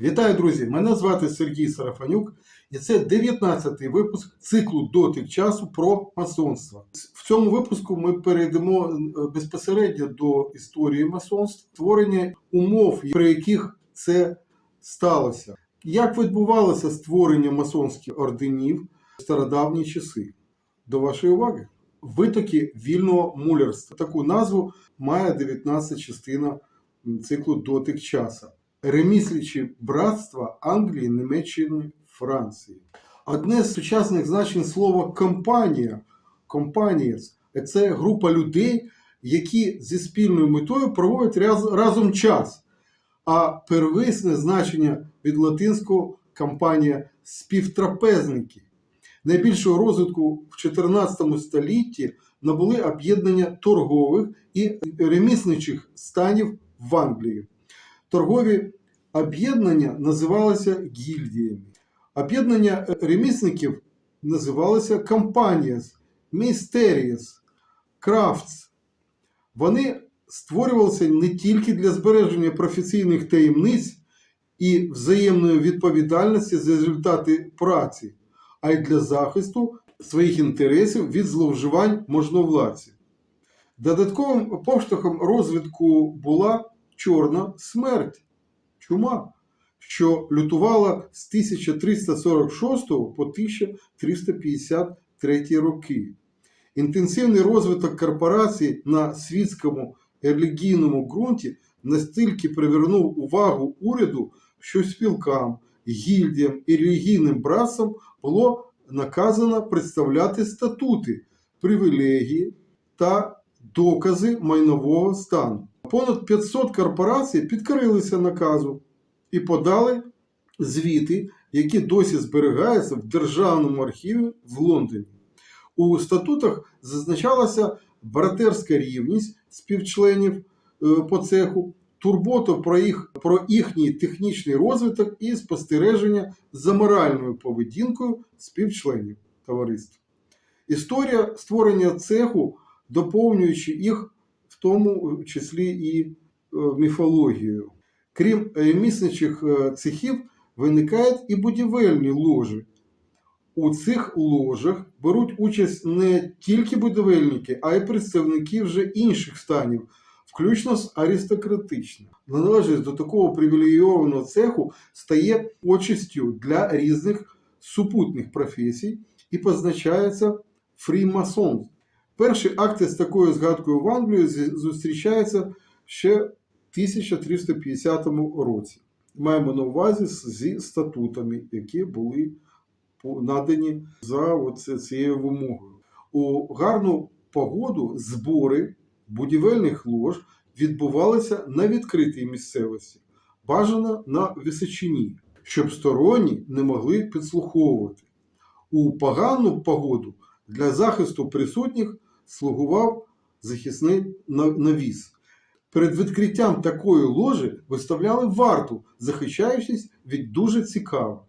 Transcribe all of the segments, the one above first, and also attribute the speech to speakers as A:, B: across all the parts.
A: Вітаю, друзі! Мене звати Сергій Сарафанюк, і це 19-й випуск циклу Дотик часу про масонство. В цьому випуску ми перейдемо е, безпосередньо до історії масонства, створення умов, при яких це сталося. Як відбувалося створення масонських орденів в стародавні часи? До вашої уваги. Витоки вільного мулярства. Таку назву має 19 частина циклу Дотик часу. Реміслячі братства Англії, Німеччини, Франції. Одне з сучасних значень слова компанія компанієс це група людей, які зі спільною метою проводять раз- разом час. А первисне значення від латинського компанія співтрапезники. Найбільшого розвитку в 14 столітті набули об'єднання торгових і ремісничих станів в Англії. Торгові об'єднання називалися гільдіями. Об'єднання ремісників називалося компаніяс, містерієс, крафтс. Вони створювалися не тільки для збереження професійних таємниць і взаємної відповідальності за результати праці, а й для захисту своїх інтересів від зловживань можновладців. Додатковим поштовхом розвитку була чорна смерть, чума, що лютувала з 1346 по 1353 роки. Інтенсивний розвиток корпорацій на світському релігійному ґрунті настільки привернув увагу уряду, що спілкам, гільдіям і релігійним братствам було наказано представляти статути, привілегії та докази майнового стану. Понад 500 корпорацій підкорилися наказу і подали звіти, які досі зберігаються в Державному архіві в Лондоні. У статутах зазначалася братерська рівність співчленів е, по цеху, турбота про, їх, про їхній технічний розвиток і спостереження за моральною поведінкою співчленів товариства. Історія створення цеху, доповнюючи їх тому числі і е, міфологією. Крім е, цехів, виникають і будівельні ложі. У цих ложах беруть участь не тільки будівельники, а й представники вже інших станів, включно з аристократичним. Належність до такого привілейованого цеху стає почестю для різних супутних професій і позначається фрімасон. Перші акти з такою згадкою в Англії зустрічаються ще в 1350 році. Маємо на увазі зі статутами, які були надані за цією вимогою. У гарну погоду збори будівельних лож відбувалися на відкритій місцевості, бажано на височині, щоб сторонні не могли підслуховувати. У погану погоду для захисту присутніх слугував захисний навіс. Перед відкриттям такої ложі виставляли варту, захищаючись від дуже цікаво.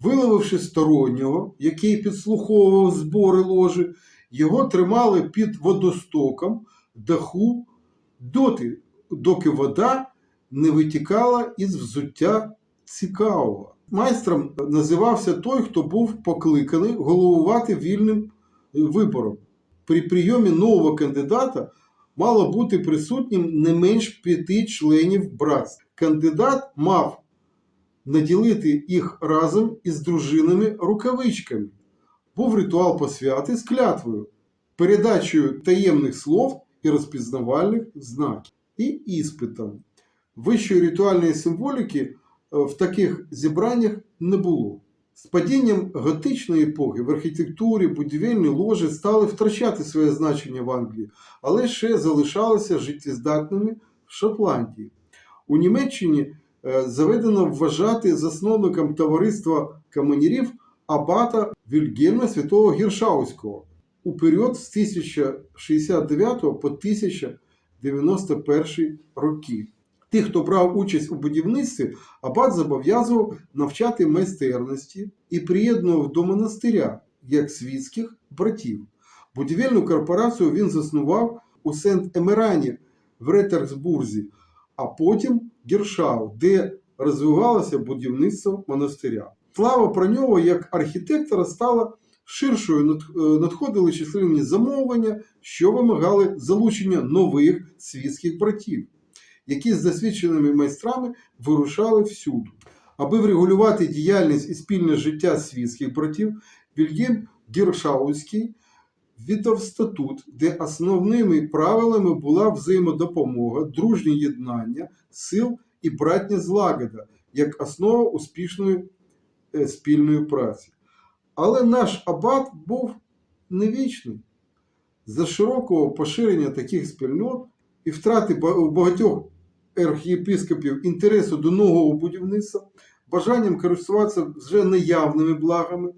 A: Виловивши стороннього, який підслуховував збори ложі, його тримали під водостоком даху доти, доки вода не витікала із взуття цікавого. Майстром називався той, хто був покликаний головувати вільним е, вибором. При прийомі нового кандидата мало бути присутнім не менш п'яти членів братства. Кандидат мав наділити їх разом із дружинами рукавичками. Був ритуал посвяти з клятвою, передачею таємних слов і розпізнавальних знаків і іспитом. Вищої ритуальної символіки е, в таких зібраннях не було. З падінням готичної епохи в архітектурі будівельні ложі стали втрачати своє значення в Англії, але ще залишалися життєздатними в Шотландії. У Німеччині е, заведено вважати засновником товариства комунірів абата Вільгельма Святого Гіршауського у період з 1069 по 1091 роки. Тих, хто брав участь у будівництві, абат зобов'язував навчати майстерності і приєднував до монастиря як світських братів. Будівельну корпорацію він заснував у Сент-Емерані в Ретерсбурзі, а потім Гершау, де розвивалося будівництво монастиря. Слава про нього як архітектора стала ширшою, е, надходили численні замовлення, що вимагали залучення нових світських братів, які з досвідченими майстрами вирушали всюди. Аби врегулювати діяльність і спільне життя світських братів, Вільгельм Гершаузький віддав статут, де основними правилами була взаємодопомога, дружнє єднання сил і братня злагода як основа успішної е, спільної праці. Але наш абат був не вічний. За широкого поширення таких спільнот і втрати ба- багатьох архієпископів інтересу до нового будівництва, бажанням користуватися вже наявними благами,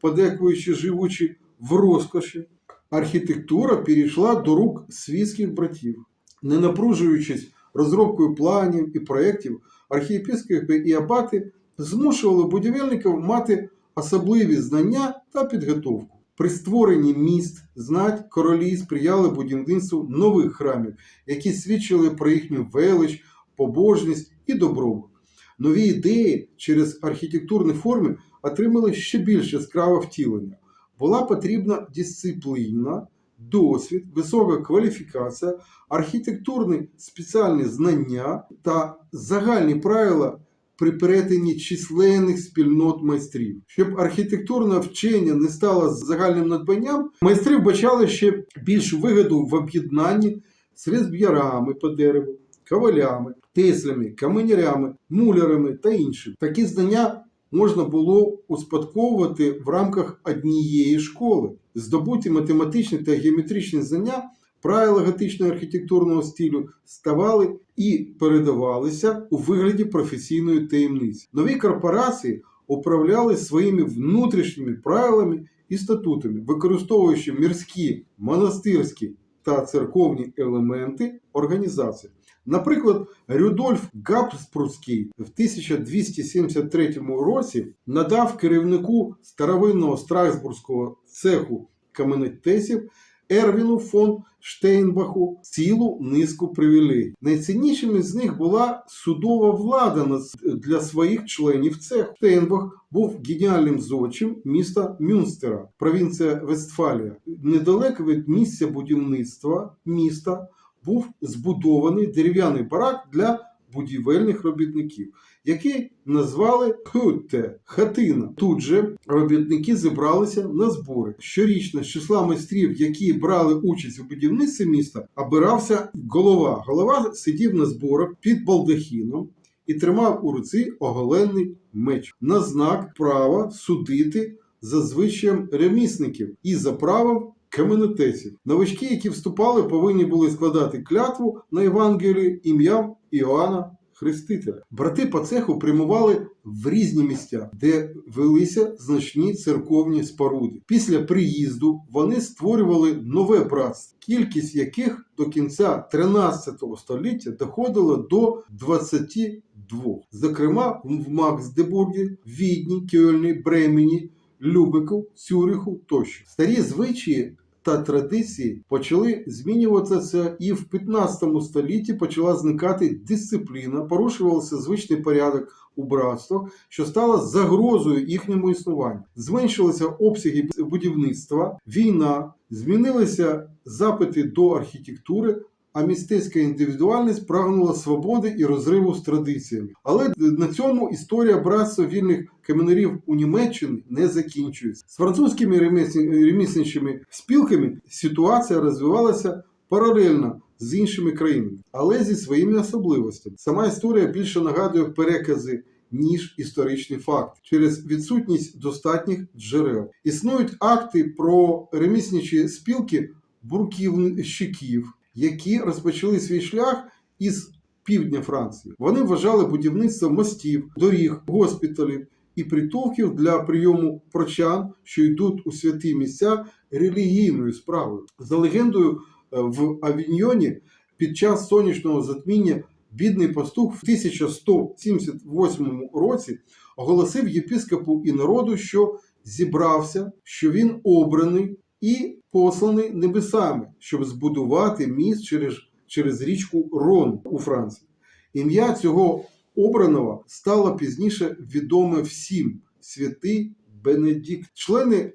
A: подекуючи живучи в розкоші, архітектура перейшла до рук світських братів. Не напружуючись розробкою планів і проєктів, архієпископи і абати змушували будівельників мати особливі знання та підготовку. При створенні міст, знать королі сприяли будівництву нових храмів, які свідчили про їхню велич, побожність і добробут. Нові ідеї через архітектурні форми отримали ще більш яскраве втілення. Була потрібна дисципліна, досвід, висока кваліфікація, архітектурні спеціальні знання та загальні правила при перетині численних спільнот майстрів. Щоб архітектурне вчення не стало загальним надбанням, майстри вбачали ще більшу вигоду в об'єднанні з різб'ярами по дереву, ковалями, теслями, каменярями, мулярами та іншим. Такі знання можна було успадковувати в рамках однієї школи. Здобуті математичні та геометричні знання, правила готичного архітектурного стилю ставали і передавалися у вигляді професійної таємниці. Нові корпорації управляли своїми внутрішніми правилами і статутами, використовуючи мірські, монастирські та церковні елементи організації. Наприклад, Рюдольф Габсбурзький в 1273 році надав керівнику старовинного Страсбурзького цеху каменотесів Ервіну фон Штейнбаху цілу низку привілей. Найціннішими з них була судова влада для своїх членів цеху. Штейнбах був геніальним зодчим міста Мюнстера, провінція Вестфалія. Недалеко від місця будівництва міста був збудований дерев'яний барак для будівельних робітників, який назвали Хютте хатина. Тут же робітники зібралися на збори. Щорічно з числа майстрів, які брали участь у будівництві міста, обирався голова. Голова сидів на зборах під балдахіном і тримав у руці оголений меч на знак права судити за звичаєм ремісників і за правом каменотесів. Новачки, які вступали, повинні були складати клятву на Євангелії ім'ям Іоанна Хрестителя. Брати по цеху прямували в різні місця, де велися значні церковні споруди. Після приїзду вони створювали нове братство, кількість яких до кінця 13 століття доходила до 22. Зокрема, в Максдебургі, Відні, Кьольні, Бремені, Любеку, Цюриху тощо. Старі звичаї та традиції почали змінюватися, і в 15 столітті почала зникати дисципліна, порушувався звичний порядок у братствах, що стало загрозою їхньому існуванню. Зменшилися обсяги будівництва, війна, змінилися запити до архітектури. А містецька індивідуальність прагнула свободи і розриву з традиціями. Але на цьому історія братства вільних каменярів у Німеччині не закінчується. З французькими ремісничими спілками ситуація розвивалася паралельно з іншими країнами, але зі своїми особливостями. Сама історія більше нагадує перекази. Ніж історичний факт через відсутність достатніх джерел. Існують акти про ремісничі спілки бурківщиків, які розпочали свій шлях із півдня Франції. Вони вважали будівництво мостів, доріг, госпіталів і притулків для прийому прочан, що йдуть у святі місця релігійною справою. За легендою, е, в Авіньйоні під час сонячного затміння бідний пастух в 1178 році оголосив єпископу і народу, що зібрався, що він обраний і посланий небесами, щоб збудувати міст через, через річку Рон у Франції. Ім'я цього обраного стало пізніше відоме всім святий Бенедикт. Члени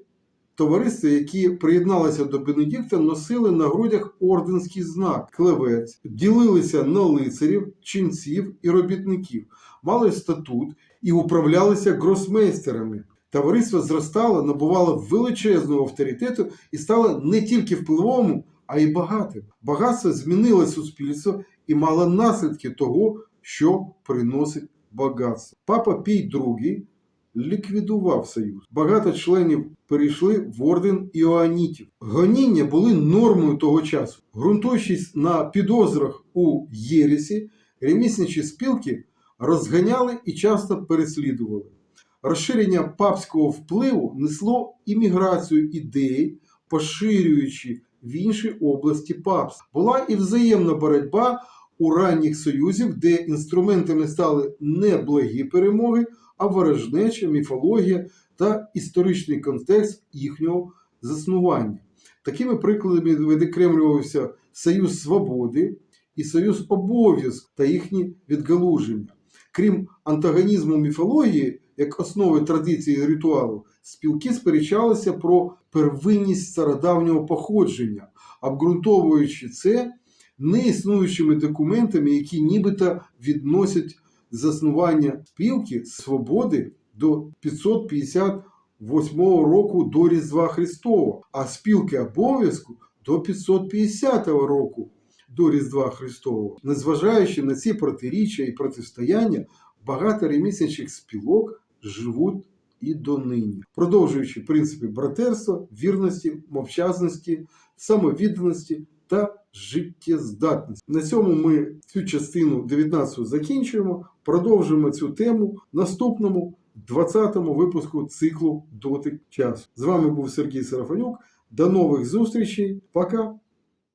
A: товариства, які приєдналися до Бенедикта, носили на грудях орденський знак клевець, ділилися на лицарів, ченців і робітників, мали статут і управлялися гросмейстерами. Товариство зростало, набувало величезного авторитету і стало не тільки впливовим, а й багатим. Багатство змінило суспільство і мало наслідки того, що приносить багатство. Папа Пій II ліквідував союз. Багато членів перейшли в орден іоанітів. Гоніння були нормою того часу. Ґрунтуючись на підозрах у єресі, ремісничі спілки розганяли і часто переслідували. Розширення папського впливу несло імміграцію ідей, поширюючи в інші області папства. Була і взаємна боротьба у ранніх союзів, де інструментами стали не благі перемоги, а ворожнеча, міфологія та історичний контекст їхнього заснування. Такими прикладами відокремлювався Союз Свободи і Союз обов'язку та їхні відгалуження. Крім антагонізму міфології, як основи традиції ритуалу, спілки сперечалися про первинність стародавнього походження, обґрунтовуючи це неіснуючими документами, які нібито відносять заснування спілки свободи до 558 року до Різдва Христового, а спілки обов'язку до 550 року до Різдва Христового. Незважаючи на ці протиріччя і протистояння, багато реміснячих спілок живуть і донині, продовжуючи принципи братерства, вірності, мовчазності, самовідданості та життєздатності. На цьому ми цю частину 19 закінчуємо. Продовжуємо цю тему в наступному 20-му випуску циклу Дотик часу. З вами був Сергій Сарафанюк. До нових зустрічей. Пока!